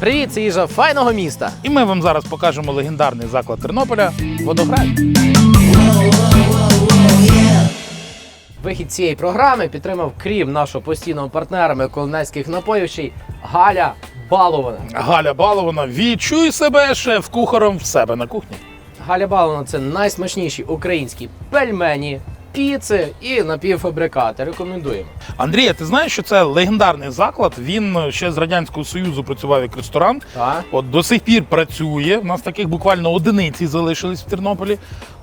Привіт, це їжа файного міста. І ми вам зараз покажемо легендарний заклад Тернополя Водограй. Вихід цієї програми підтримав крім нашого постійного партнера Миколаївських напоїв ще й Галя Балована. Галя Балована, відчуй себе шеф-кухаром в себе на кухні. Галя Балована це найсмачніші українські пельмені, піци і напівфабрикати. Рекомендуємо. Андрія, ти знаєш, що це легендарний заклад? Він ще з радянського союзу працював як ресторан. Так. От до сих пір працює. У нас таких буквально одиниці залишились в Тернополі.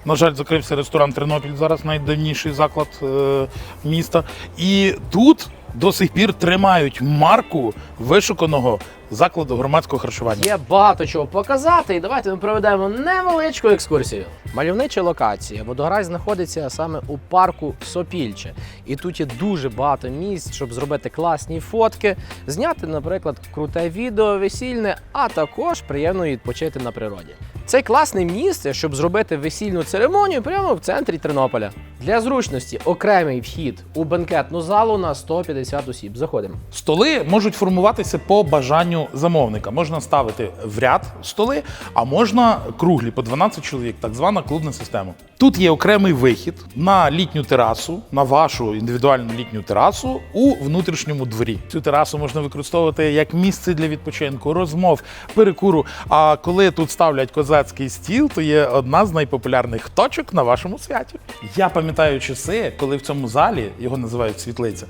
На жаль, закрився ресторан Тернопіль зараз найдавніший заклад е, міста. І тут до сих пір тримають марку вишуканого закладу громадського харчування. Є багато чого показати, і давайте ми проведемо невеличку екскурсію. Мальовнича локація. Водограй знаходиться саме у парку Сопільче. І тут є дуже багато місць, щоб зробити класні фотки, зняти, наприклад, круте відео весільне, а також приємно відпочити на природі. Це класне місце, щоб зробити весільну церемонію прямо в центрі Тернополя. Для зручності окремий вхід у банкетну залу на 150 осіб. Заходимо. Столи можуть формуватися по бажанню замовника. Можна ставити в ряд столи, а можна круглі по 12 чоловік, так звана клубна система. Тут є окремий вихід на літню терасу, на вашу індивідуальну літню терасу у внутрішньому дворі. Цю терасу можна використовувати як місце для відпочинку, розмов, перекуру. А коли тут ставлять козацький стіл, то є одна з найпопулярних точок на вашому святі. Я пам'ятаю часи, коли в цьому залі його називають світлиця.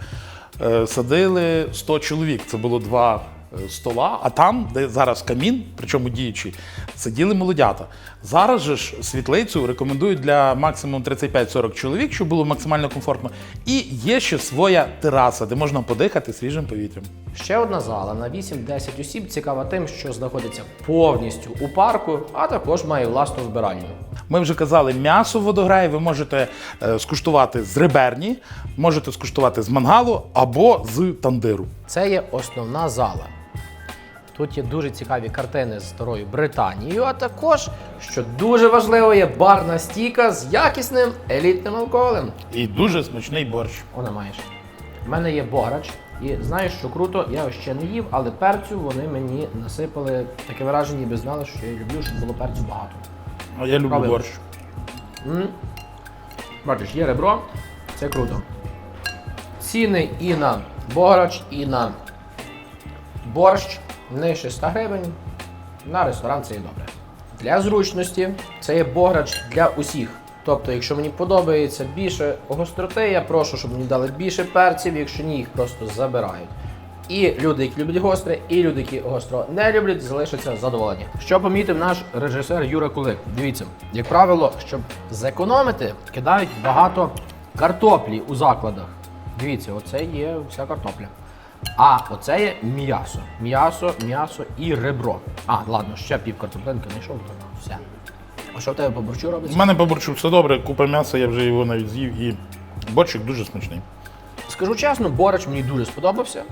е, Садили 100 чоловік. Це було два стола. А там, де зараз камін, причому діючий, сиділи молодята. Зараз же ж світлицю рекомендують для максимум 35-40 чоловік, щоб було максимально комфортно. І є ще своя тераса, де можна подихати свіжим повітрям. Ще одна зала на 8-10 осіб цікава тим, що знаходиться повністю у парку, а також має власну вбиральню. Ми вже казали, м'ясо в водограї ви можете е, скуштувати з реберні, можете скуштувати з мангалу або з тандиру. Це є основна зала. Тут є дуже цікаві картини з старою Британією, а також, що дуже важливо, є барна стійка з якісним елітним алкоголем. І дуже смачний борщ. Вона маєш. У мене є бограч, і знаєш, що круто, я його ще не їв, але перцю вони мені насипали таке враження, ніби знали, що я люблю, щоб було перцю багато. А я люблю Пробуємо. борщ. М. Бачиш, є ребро, це круто. Ціни і на бограч, і на борщ нижче 100 гривень. На ресторан це є добре. Для зручності це є бограч для усіх. Тобто, якщо мені подобається більше гостроти, я прошу, щоб мені дали більше перців, якщо ні, їх просто забирають. І люди, які люблять гостре, і люди, які гостро не люблять, залишаться задоволені. Що помітив наш режисер Юра Кулик? Дивіться, як правило, щоб зекономити, кидають багато картоплі у закладах. Дивіться, оце є вся картопля. А оце є м'ясо. М'ясо, м'ясо і ребро. А, ладно, ще пів картоплинки знайшов, то все. А що в тебе по борщу У робиться? мене по борщу все добре, купа м'яса, я вже його навіть з'їв і борщик дуже смачний. Скажу чесно, бореч мені дуже сподобався.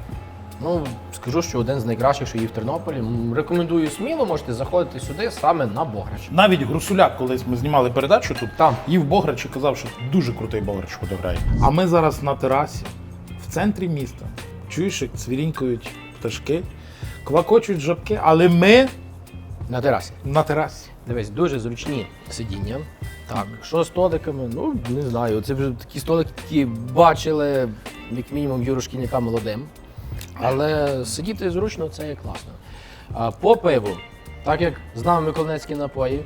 Ну, скажу, що один з найкращих, що їв в Тернополі. М, Рекомендую сміло, можете заходити сюди саме на бограч. Навіть Грусуляк, колись ми знімали передачу тут, Там. їв бограч і казав, що дуже крутий бограч водограє. А ми зараз на терасі, в центрі міста. Чуєш, як цвірінькають пташки, квакочуть жабки, але ми На терасі. на терасі. Дивись, дуже зручні сидіння. Так, що з столиками? Ну, не знаю. Це вже такі столики, які бачили, як мінімум, Юру Шкільника молодим. Але сидіти зручно це є класно. А, по пиву, так як з нами Миколаївські напої,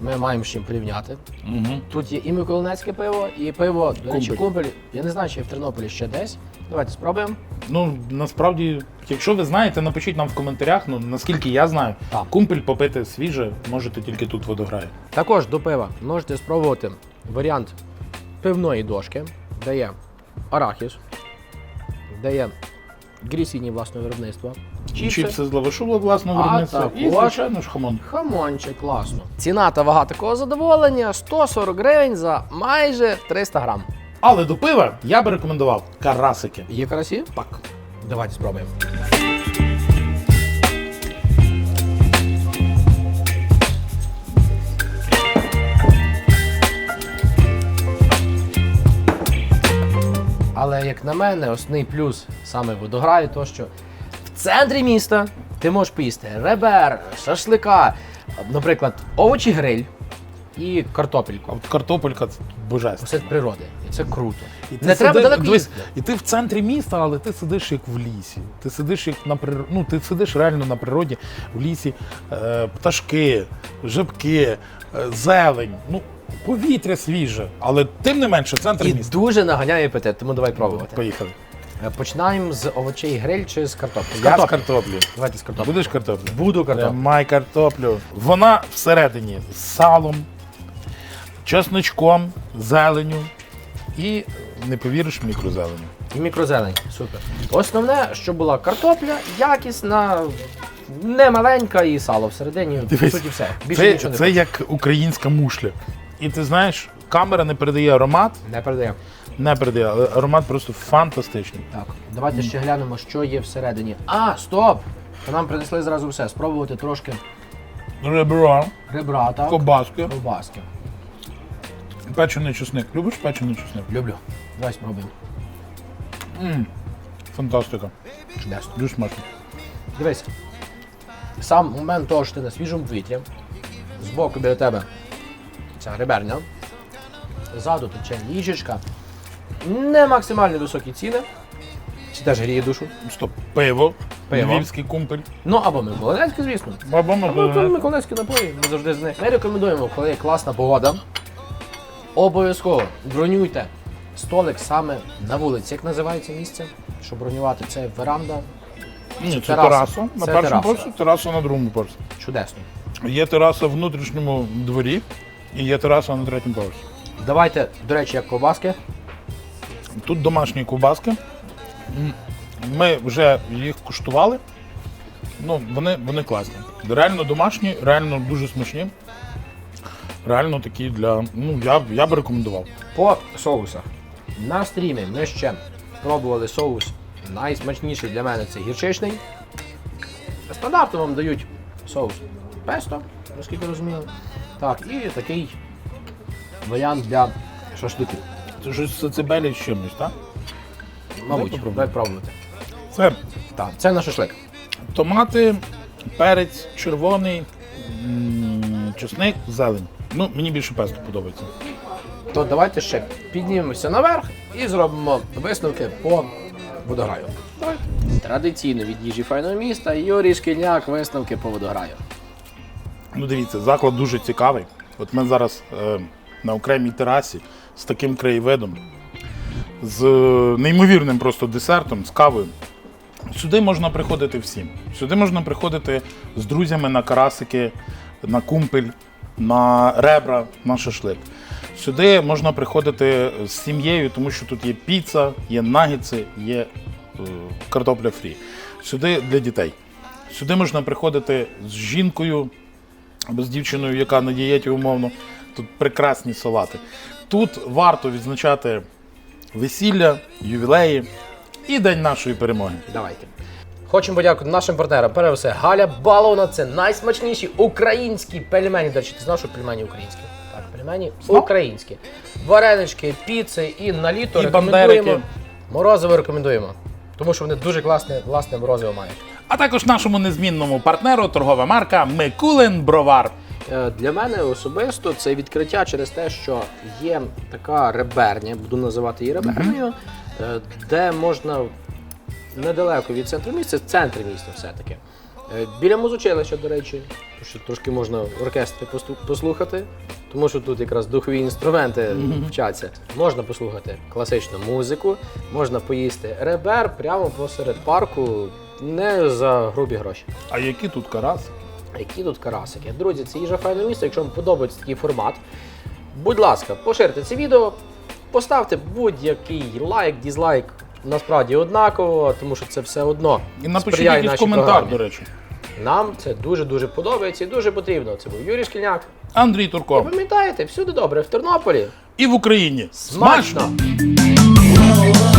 ми маємо з чим порівняти. Угу. Тут є і Миколаївське пиво, і пиво, до речі, Кумпель. кумпель. Я не знаю, чи є в Тернополі ще десь. Давайте спробуємо. Ну, насправді, якщо ви знаєте, напишіть нам в коментарях. Ну, наскільки я знаю, Так. кумпель попити свіже можете тільки тут в водограє. Також до пива можете спробувати варіант пивної дошки, де є арахіс, де є грісіні власного виробництва, чіпси, Чіпси з лавашу власного А, виробництва так, і, звичайно ж, хамон. хамончик, класно. Ціна та вага такого задоволення 140 гривень за майже 300 грам. Але до пива я би рекомендував карасики. Є карасі? Так. Давайте спробуємо. Але як на мене, основний плюс саме водограю, то що в центрі міста Ти можеш поїсти ребер, шашлика, наприклад, овочі гриль і картопельку. От картопелька це божество. Все з природи. Це круто. І ти Не треба сиди- далеко дивись, їздити. І ти в центрі міста, але ти сидиш як в лісі. Ти сидиш як на природі. Ну, ти сидиш реально на природі, в лісі, е, пташки, жабки, е, зелень. Ну, повітря свіже. Але тим не менше, центр І міста. дуже наганяє апетит, тому давай пробувати. Поїхали. Е, Починаємо з овочей гриль чи з картоплі? З Я з картоплі. Давайте з картоплі. Будеш картоплю? Буду картоплю. Май картоплю. Вона всередині з салом, чесночком, зеленю і, не повіриш, мікрозеленю. І мікрозелень. Супер. Основне, що була картопля, якісна, не маленька і сало всередині. По суті, все. Більше Це, нічого не, це як українська мушля. І ти знаєш, камера не передає аромат, не передає. не передає, але аромат просто фантастичний. Так, давайте ще глянемо, що є всередині. А, стоп! То нам принесли зразу все. Спробувати трошки Ребро, ребра, так? кобаски, Ковбаски. Печений чесник. Любиш печений чесник? Люблю. Давай спробуємо. Фантастика. Чудесно. Дуже смачно. Дивись. Сам момент того, що ти на свіжому повітрі, збоку біля тебе ця греберня, ззаду тече ліжечка, не максимально високі ціни, чи теж гріє душу. Стоп, пиво, Пиво. львівський кумпель. Ну або Миколаївське, звісно. Або Миколаївський. Миколаївські напої, ми завжди з них. Ми рекомендуємо, коли є класна погода. Обов'язково бронюйте столик саме на вулиці. Як називається місце? Щоб бронювати це веранда. Ні, це тераса. тераса. На Це першому тераса. поверсі, тераса на другому поверсі. Чудесно. Є тераса в внутрішньому дворі і є тераса на третьому поверсі. Давайте, до речі, як ковбаски. Тут домашні ковбаски. М, Ми вже їх куштували. Ну, вони, вони класні. Реально домашні, реально дуже смачні. Реально такі для. Ну, я, я б рекомендував. По соусах. На стрімі ми ще пробували соус. Найсмачніший для мене це гірчичний. Стандартно вам дають соус песто, наскільки розумію. Так, і такий варіант для шашликів. Це щось сацебелі з чимось, так? Мабуть, дай пробувати. Це Так, це на шашлик. томати, перець, червоний, чесник, зелень. Ну, мені більше песто подобається. То давайте ще піднімемося наверх і зробимо висновки по водограю. Давайте. Традиційно від їжі файного міста Юрій Шкільняк, висновки по водограю. Ну, дивіться, заклад дуже цікавий. От ми зараз е, на окремій терасі з таким краєвидом, з е, неймовірним просто десертом, з кавою. Сюди можна приходити всім. Сюди можна приходити з друзями на карасики, на кумпель, на ребра, на шашлик. Сюди можна приходити з сім'єю, тому що тут є піца, є нагетси, є е, картопля фрі. Сюди для дітей. Сюди можна приходити з жінкою або з дівчиною, яка на дієті умовно. Тут прекрасні салати. Тут варто відзначати весілля, ювілеї і день нашої перемоги. Давайте. Хочемо подякувати нашим партнерам. Перш все, Галя Баловна це найсмачніші українські пельмені. До речі, ти знав, що пельмені українські? Так, пельмені українські. Варенички, піци і на літо І рекомендуємо. бандерики. Морозиво рекомендуємо. Тому що вони дуже класне, власне морозиво мають. А також нашому незмінному партнеру торгова марка Микулин Бровар. Е, Для мене особисто це відкриття через те, що є така реберня, буду називати її ребернею, е, де можна недалеко від центру міста, центр міста все-таки. Е, Біля музучилища, до речі, що трошки можна оркестри послухати, тому що тут якраз духові інструменти вчаться. Можна послухати класичну музику, можна поїсти ребер прямо посеред парку, не за грубі гроші. А які тут караси? Які тут карасики? Друзі, це їжа файне місто. Якщо вам подобається такий формат, будь ласка, поширте це відео, поставте будь-який лайк, дізлайк. Насправді однаково, тому що це все одно. І напишіть сприяє якийсь нашій коментар, програмі. до речі. Нам це дуже дуже подобається і дуже потрібно. Це був Юрій Шкільняк. Андрій Ви Турков. пам'ятаєте, всюди добре, в Тернополі. І в Україні. Смачно! Смачно!